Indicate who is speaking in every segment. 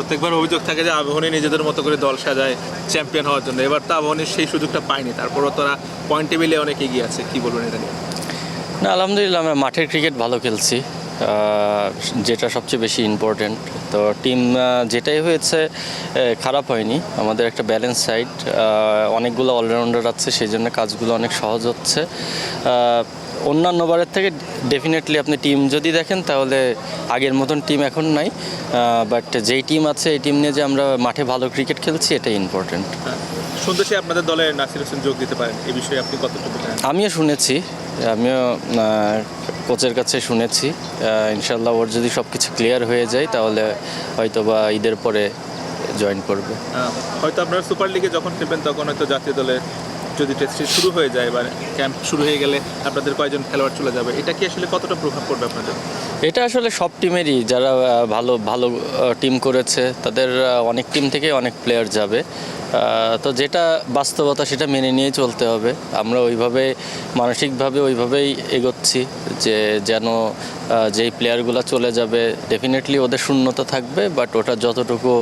Speaker 1: প্রত্যেকবার অভিযোগ থাকে যে আবাহনী নিজেদের মতো করে দল সাজায় চ্যাম্পিয়ন হওয়ার জন্য। এবার তো আবাহনীর সেই সুযোগটা পায়নি। তারপরও তারা পয়েন্ট টেবিলে অনেক এগিয়ে আছে। কি বলবেন এটা নিয়ে?
Speaker 2: না, আলহামদুলিল্লাহ আমরা মাঠের ক্রিকেট ভালো খেলছি। যেটা সবচেয়ে বেশি ইম্পর্টেন্ট তো টিম যেটাই হয়েছে খারাপ হয়নি। আমাদের একটা ব্যালেন্স সাইড অনেকগুলো অলরাউন্ডার আছে সেই জন্য কাজগুলো অনেক সহজ হচ্ছে। অন্যান্য বারের থেকে ডেফিনেটলি আপনি টিম যদি দেখেন তাহলে আগের মতন টিম এখন নাই। বাট যেই টিম আছে এই টিম নিয়ে যে আমরা মাঠে ভালো ক্রিকেট খেলছি এটাই ইম্পর্টেন্ট।
Speaker 1: শুনতেছি আপনাদের দলে নাসির হোসেন যোগ দিতে পারেন। এই বিষয়ে আপনি কতটুকু
Speaker 2: আমিও শুনেছি। আমিও কোচের কাছে শুনেছি। ইনশাল্লাহ ওর যদি সব কিছু ক্লিয়ার হয়ে যায় তাহলে হয়তো বা ঈদের পরে জয়েন করবে।
Speaker 1: হয়তো আপনারা সুপার লিগে যখন খেলবেন তখন হয়তো জাতীয় দলে যদি টেস্ট সিরিজ শুরু হয়ে যায় বা ক্যাম্প শুরু হয়ে গেলে আপনাদের কয়জন খেলোয়াড় চলে যাবে, এটা কি আসলে কতটা প্রভাব পড়বে আপনাদের?
Speaker 2: এটা আসলে সব টিমেরই যারা ভালো ভালো টিম করেছে, তাদের অনেক টিম থেকে অনেক প্লেয়ার যাবে। তো যেটা বাস্তবতা সেটা মেনে নিয়ে চলতে হবে। আমরা ওইভাবে মানসিকভাবে ওইভাবেই এগোচ্ছি যে যেন যেই প্লেয়ারগুলো চলে যাবে ডেফিনেটলি ওদের শূন্যতা থাকবে বাট ওটা যতটুকু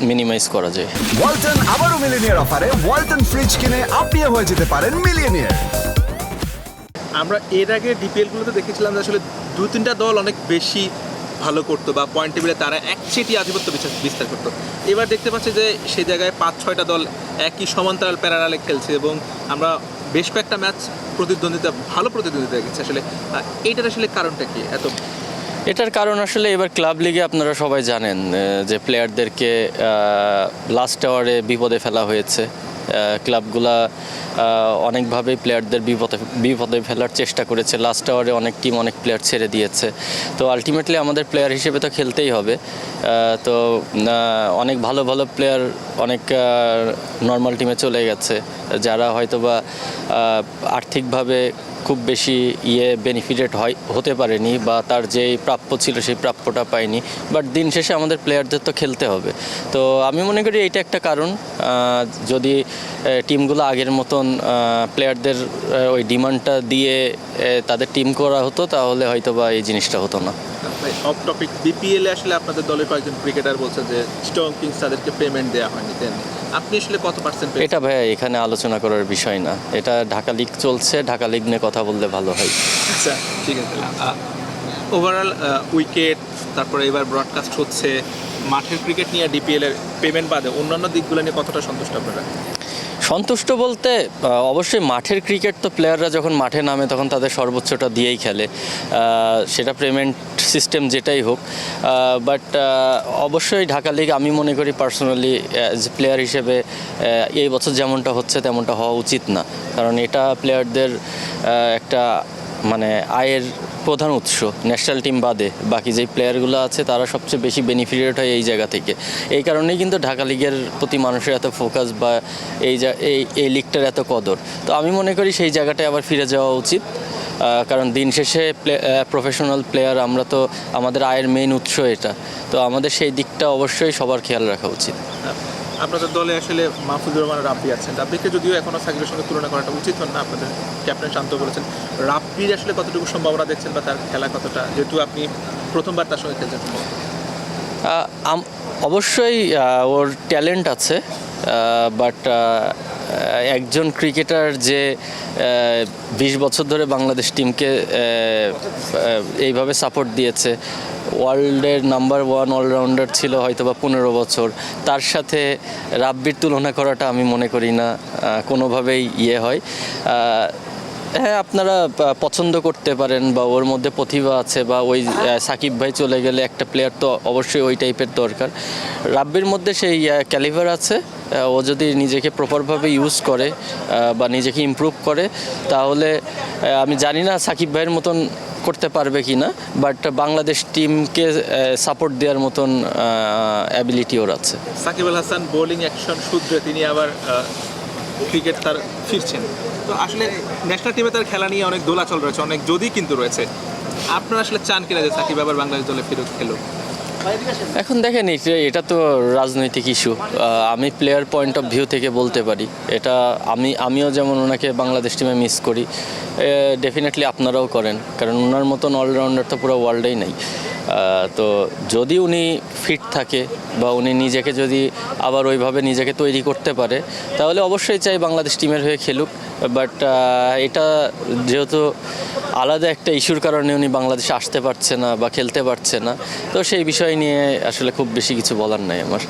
Speaker 2: মিনিমাইজ করা যায়।
Speaker 3: ওয়ালটন আবারও মিলিনিয়ার অফারে ওয়ালটন ফ্রিজ কিনে আপনিও হয়ে যেতে পারেন মিলিয়নিয়ার
Speaker 1: আমরা এর আগে ডিপিএলগুলোতে দেখেছিলাম যে আসলে দু তিনটা দল অনেক বেশি ভালো করতো বা পয়েন্ট টেবিলে তারা একচেটি আধিপত্য বিস্তার- বিস্তার করতো। এবার দেখতে পাচ্ছি যে সেই জায়গায় পাঁচ ছয়টা দল একই সমান্তরাল প্যারালালে খেলছে এবং আমরা বেশ কয়েকটা ম্যাচ প্রতিদ্বন্দ্বিতা, ভালো প্রতিদ্বন্দ্বিতা গেছে আসলে এইটার আসলে কারণটা কি? এত
Speaker 2: এটার কারণ আসলে এবার ক্লাব লিগে আপনারা সবাই জানেন যে প্লেয়ারদেরকে লাস্ট আওয়ারে বিপদে ফেলা হয়েছে। ক্লাবগুলা অনেকভাবেই প্লেয়ারদের বিপদে বিপদে ফেলার চেষ্টা করেছে। লাস্ট আওয়ারে অনেক টিম অনেক প্লেয়ার ছেড়ে দিয়েছে। তো আলটিমেটলি আমাদের প্লেয়ার হিসেবে তো খেলতেই হবে। তো অনেক ভালো ভালো প্লেয়ার অনেক নর্মাল টিমে চলে গেছে। যারা হয়তোবা আর্থিকভাবে খুব বেশি ইয়ে বেনিফিটেড হয়, হতে পারেনি বা তার যেই প্রাপ্য ছিল সেই প্রাপ্যটা পায়নি। বাট দিন শেষে আমাদের প্লেয়ারদের তো খেলতে হবে। তো আমি মনে করি এইটা একটা কারণ। যদি টিমগুলো আগের মতন প্লেয়ারদের ওই ডিমান্ডটা দিয়ে তাদের টিম করা হতো, তাহলে হয়তো বা এই জিনিসটা হতো না।
Speaker 1: অফ টপিক বিপিএল আসলে আপনাদের দলের কয়েকজন ক্রিকেটার বলছে যে স্ট্রং কিংস তাদেরকে পেমেন্ট দেওয়া হয়নি দেন আপনি আসলে কত পার্সেন্ট
Speaker 2: এটা ভাইয়া এখানে আলোচনা করার বিষয় না। এটা ঢাকা লিগ চলছে ঢাকা লিগ নিয়ে কথা বললে ভালো হয়।
Speaker 1: আচ্ছা ঠিক আছে। ওভারঅল উইকেট তারপরে এবার ব্রডকাস্ট হচ্ছে। মাঠের ক্রিকেট নিয়ে ডিপিএল এর পেমেন্ট বাদে অন্যান্য দিকগুলো নিয়ে কতটা সন্তুষ্ট আপনারা?
Speaker 2: সন্তুষ্ট বলতে অবশ্যই মাঠের ক্রিকেট তো প্লেয়াররা যখন মাঠে নামে তখন তাদের সর্বোচ্চটা দিয়েই খেলে। সেটা পেমেন্ট সিস্টেম যেটাই হোক। বাট অবশ্যই ঢাকা লিগ আমি মনে করি পার্সোনালি যে প্লেয়ার হিসেবে এই বছর যেমনটা হচ্ছে তেমনটা হওয়া উচিত না। কারণ এটা প্লেয়ারদের একটা মানে আয়ের প্রধান উৎস। ন্যাশনাল টিম বাদে বাকি যেই প্লেয়ারগুলো আছে, তারা সবচেয়ে বেশি বেনিফিটেড হয় এই জায়গা থেকে। এই কারণেই কিন্তু ঢাকা লিগের প্রতি মানুষের এত ফোকাস বা এই যা এই এই লিগটার এত কদর। তো আমি মনে করি সেই জায়গাটায় আবার ফিরে যাওয়া উচিত। কারণ দিন শেষে প্রফেশনাল প্লেয়ার আমরা তো আমাদের আয়ের মেইন উৎস এটা। তো আমাদের সেই দিকটা অবশ্যই সবার খেয়াল রাখা উচিত।
Speaker 1: আপনাদের দলে আসলে মাহফুজুর রহমান রাব্বি আছেন। রাব্বিকে যদিও এখনও সাকিবের সঙ্গে তুলনা করাটা উচিত হন না, আপনাদের ক্যাপ্টেন শান্ত বলেছেন। রাব্বির আসলে কতটুকু সম্ভাবনা দেখছেন বা তার খেলা কতটা? যেহেতু আপনি প্রথমবার তার সঙ্গে খেলছেন।
Speaker 2: অবশ্যই ওর ট্যালেন্ট আছে বাট একজন ক্রিকেটার যে বিশ বছর ধরে বাংলাদেশ টিমকে এইভাবে সাপোর্ট দিয়েছে, ওয়ার্ল্ডের নাম্বার ওয়ান অলরাউন্ডার ছিল হয়তো বা পনেরো বছর। তার সাথে রাব্বির তুলনা করাটা আমি মনে করি না কোনোভাবেই ইয়ে হয়। হ্যাঁ আপনারা পছন্দ করতে পারেন বা ওর মধ্যে প্রতিভা আছে বা ওই সাকিব ভাই চলে গেলে একটা প্লেয়ার তো অবশ্যই ওই টাইপের দরকার। রাব্বির মধ্যে সেই ক্যালিভার আছে। ও যদি নিজেকে প্রপারভাবে ইউজ করে বা নিজেকে ইমপ্রুভ করে, তাহলে আমি জানি না সাকিব ভাইয়ের মতন করতে পারবে কি না বাট বাংলাদেশ টিমকে সাপোর্ট দেওয়ার মতন অ্যাবিলিটি ওর আছে।
Speaker 1: সাকিব আল হাসান বোলিং অ্যাকশন সূত্রে তিনি আবার ক্রিকেট তার ফিরছেন। তো আসলে ন্যাশনাল টিমে তার খেলা নিয়ে অনেক দোলাচল রয়েছে, অনেক যদি কিন্তু রয়েছে। আপনারা আসলে চান কিনা যে সাকিব আবার বাংলাদেশ দলে ফেরত খেলুক?
Speaker 2: এখন দেখেন এটা তো রাজনৈতিক ইস্যু আমি প্লেয়ার পয়েন্ট অফ ভিউ থেকে বলতে পারি। এটা আমি, আমিও যেমন ওনাকে বাংলাদেশ টিমে মিস করি ডেফিনেটলি আপনারাও করেন, কারণ ওনার মতন অলরাউন্ডার তো পুরো ওয়ার্ল্ডেই নেই। তো যদি উনি ফিট থাকে বা উনি নিজেকে যদি আবার ওইভাবে নিজেকে তৈরি করতে পারে, তাহলে অবশ্যই চাই বাংলাদেশ টিমের হয়ে খেলুক। বাট এটা যেহেতু আলাদা একটা ইস্যুর কারণে উনি বাংলাদেশে আসতে পারছে না বা খেলতে পারছে না, তো সেই বিষয় নিয়ে আসলে খুব বেশি কিছু বলার নাই আমার।